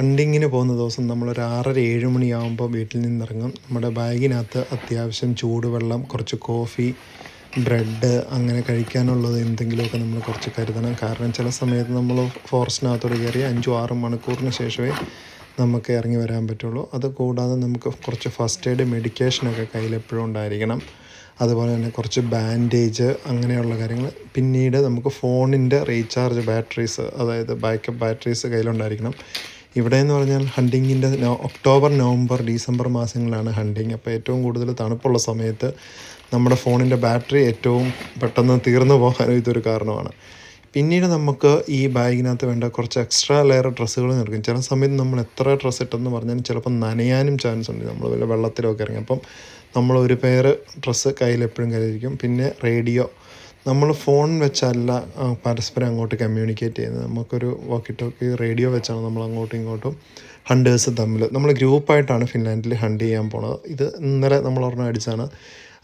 ഹണ്ടിങ്ങിന് പോകുന്ന ദിവസം നമ്മളൊരു ആറര ഏഴ് മണിയാകുമ്പോൾ വീട്ടിൽ നിന്നിറങ്ങും. നമ്മുടെ ബാഗിനകത്ത് അത്യാവശ്യം ചൂടുവെള്ളം കുറച്ച് കോഫി ബ്രെഡ് അങ്ങനെ കഴിക്കാനുള്ളത് എന്തെങ്കിലുമൊക്കെ നമ്മൾ കുറച്ച് കരുതണം. കാരണം ചില സമയത്ത് നമ്മൾ ഫോറസ്റ്റിനകത്തോട് കയറി അഞ്ചും ആറും മണിക്കൂറിന് ശേഷമേ നമുക്ക് ഇറങ്ങി വരാൻ പറ്റുള്ളൂ. അത് കൂടാതെ നമുക്ക് കുറച്ച് ഫസ്റ്റ് എയ്ഡ് മെഡിക്കേഷനൊക്കെ കയ്യിൽ എപ്പോഴും ഉണ്ടായിരിക്കണം. അതുപോലെ തന്നെ കുറച്ച് ബാൻഡേജ് അങ്ങനെയുള്ള കാര്യങ്ങൾ. പിന്നീട് നമുക്ക് ഫോണിന്റെ റീചാർജ് ബാറ്ററീസ് അതായത് ബാക്കപ്പ് ബാറ്ററീസ് കയ്യിലുണ്ടായിരിക്കണം. ഇവിടെ എന്ന് പറഞ്ഞാൽ ഹണ്ടിങ്ങിന്റെ ഒക്ടോബർ നവംബർ ഡിസംബർ മാസങ്ങളിലാണ് ഹണ്ടിങ്. അപ്പോൾ ഏറ്റവും കൂടുതൽ തണുപ്പുള്ള സമയത്ത് നമ്മുടെ ഫോണിന്റെ ബാറ്ററി ഏറ്റവും പെട്ടെന്ന് തീർന്നു പോകാനും ഇതൊരു കാരണമാണ്. പിന്നീട് നമുക്ക് ഈ ബാഗിനകത്ത് വേണ്ട കുറച്ച് എക്സ്ട്രാ ലെയർ ഡ്രസ്സുകൾ നിൽക്കും ചില സമയത്ത് നമ്മൾ എത്ര ഡ്രസ്സ് ഇട്ടെന്ന് പറഞ്ഞാൽ ചിലപ്പോൾ നനയാനും ചാൻസ് ഉണ്ട്. നമ്മൾ വല്ല വെള്ളത്തിലൊക്കെ ഇറങ്ങി. അപ്പം നമ്മൾ ഒരു പേര് ഡ്രസ്സ് കയ്യിൽ എപ്പോഴും കയ്യിലിരിക്കും പിന്നെ റേഡിയോ നമ്മൾ ഫോൺ വെച്ചല്ല പരസ്പരം അങ്ങോട്ട് കമ്മ്യൂണിക്കേറ്റ് ചെയ്യുന്നത്. നമുക്കൊരു വാക്കി ടോക്കി റേഡിയോ വെച്ചാണ് നമ്മൾ അങ്ങോട്ടും ഇങ്ങോട്ടും ഹണ്ടേഴ്സ് തമ്മിൽ നമ്മൾ ഗ്രൂപ്പായിട്ടാണ് ഫിൻലാൻഡിൽ ഹണ്ട് ചെയ്യാൻ പോണത്. ഇത് ഇന്നലെ നമ്മൾ ഒരെണ്ണം അടിച്ചാണ്.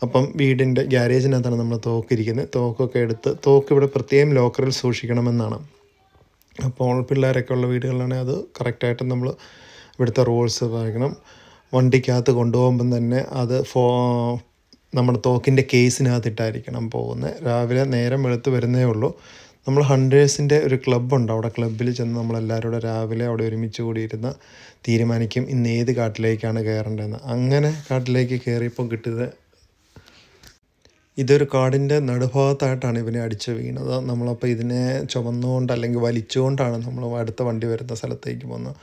അപ്പം വീടിന്റെ ഗ്യാരേജിനകത്താണ് നമ്മൾ തോക്കിരിക്കുന്നത് തോക്കൊക്കെ എടുത്ത് തോക്ക് ഇവിടെ പ്രത്യേകം ലോക്കറിൽ സൂക്ഷിക്കണമെന്നാണ്. അപ്പോൾ പിള്ളേരൊക്കെ ഉള്ള വീടുകളിലാണെങ്കിൽ അത് കറക്റ്റായിട്ട് നമ്മൾ ഇവിടുത്തെ റൂൾസ് പാലിക്കണം. വണ്ടിക്കകത്ത് കൊണ്ടുപോകുമ്പം തന്നെ അത് ഫോ നമ്മുടെ തോക്കിന്റെ കേസിനകത്തിട്ടായിരിക്കണം പോകുന്നത്. രാവിലെ നേരം വെളുത്ത് വരുന്നേ ഉള്ളൂ. നമ്മൾ ഹൺഡ്രേഴ്സിന്റെ ഒരു ക്ലബ്ബുണ്ട്. അവിടെ ക്ലബ്ബിൽ ചെന്ന് നമ്മളെല്ലാവരും കൂടെ രാവിലെ അവിടെ ഒരുമിച്ച് കൂടിയിരുന്ന് തീരുമാനിക്കും ഇന്ന് ഏത് കാട്ടിലേക്കാണ് കയറേണ്ടതെന്ന്. അങ്ങനെ കാട്ടിലേക്ക് കയറിയപ്പോൾ കിട്ടിയത് ഇതൊരു കാടിന്റെ നടുഭാഗത്തായിട്ടാണ് ഇവനെ അടിച്ച് വീണത്. നമ്മളപ്പോൾ ഇതിനെ ചുമന്നുകൊണ്ട് അല്ലെങ്കിൽ വലിച്ചുകൊണ്ടാണ് നമ്മൾ അടുത്ത വണ്ടി വരുന്ന സ്ഥലത്തേക്ക് പോകുന്നത്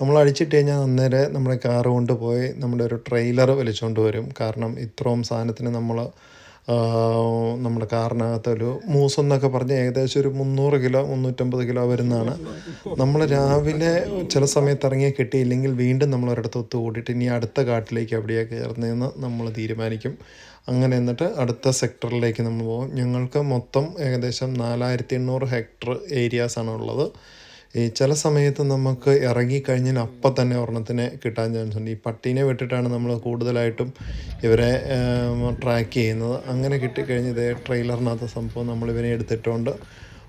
നമ്മൾ അടിച്ചിട്ട് കഴിഞ്ഞാൽ അന്നേരം നമ്മുടെ കാറ് കൊണ്ടുപോയി നമ്മുടെ ഒരു ട്രെയിലർ വലിച്ചുകൊണ്ട് വരും. കാരണം ഇത്രയും സാധനത്തിന് നമ്മൾ നമ്മുടെ കാറിനകത്തൊരു മൂസം എന്നൊക്കെ പറഞ്ഞ് ഏകദേശം ഒരു മുന്നൂറ് കിലോ മുന്നൂറ്റമ്പത് കിലോ വരുന്നതാണ്. നമ്മൾ രാവിലെ ചില സമയത്ത് ഇറങ്ങിയ കിട്ടിയില്ലെങ്കിൽ വീണ്ടും നമ്മൾ ഒരിടത്ത് ഒത്തുകൂടിയിട്ട് ഇനി അടുത്ത കാട്ടിലേക്ക് എവിടെയാണ് കയറുന്നതെന്ന് നമ്മൾ തീരുമാനിക്കും. അങ്ങനെ എന്നിട്ട് അടുത്ത സെക്ടറിലേക്ക് നമ്മൾ പോകും. ഞങ്ങൾക്ക് മൊത്തം ഏകദേശം നാലായിരത്തി എണ്ണൂറ് ഹെക്ടർ ഏരിയാസാണ് ഉള്ളത് ഈ ചില സമയത്ത് നമുക്ക് ഇറങ്ങിക്കഴിഞ്ഞാൽ അപ്പം തന്നെ ഒരെണ്ണത്തിനെ കിട്ടാൻ ചാൻസ് ഉണ്ട്. ഈ പട്ടീനെ വിട്ടിട്ടാണ് നമ്മൾ കൂടുതലായിട്ടും ഇവരെ ട്രാക്ക് ചെയ്യുന്നത്. അങ്ങനെ കിട്ടിക്കഴിഞ്ഞ് ഇതേ ട്രെയിലറിനകത്ത് സംഭവം നമ്മൾ ഇവനെ എടുത്തിട്ടുകൊണ്ട്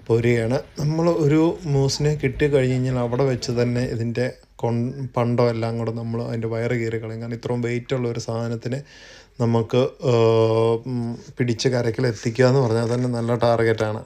പോരുകയാണ്. നമ്മൾ ഒരു മൂസിനെ കിട്ടിക്കഴിഞ്ഞ് കഴിഞ്ഞാൽ അവിടെ വെച്ച് തന്നെ ഇതിന്റെ കൊൺ പണ്ടോ എല്ലാം കൂടെ നമ്മൾ അതിന്റെ വയറ് കീറി കളയും. കാരണം ഇത്രയും വെയിറ്റുള്ള ഒരു സാധനത്തിനെ നമുക്ക് പിടിച്ച് കരക്കിലെത്തിക്കുക എന്ന് പറഞ്ഞാൽ തന്നെ നല്ല ടാർഗറ്റാണ്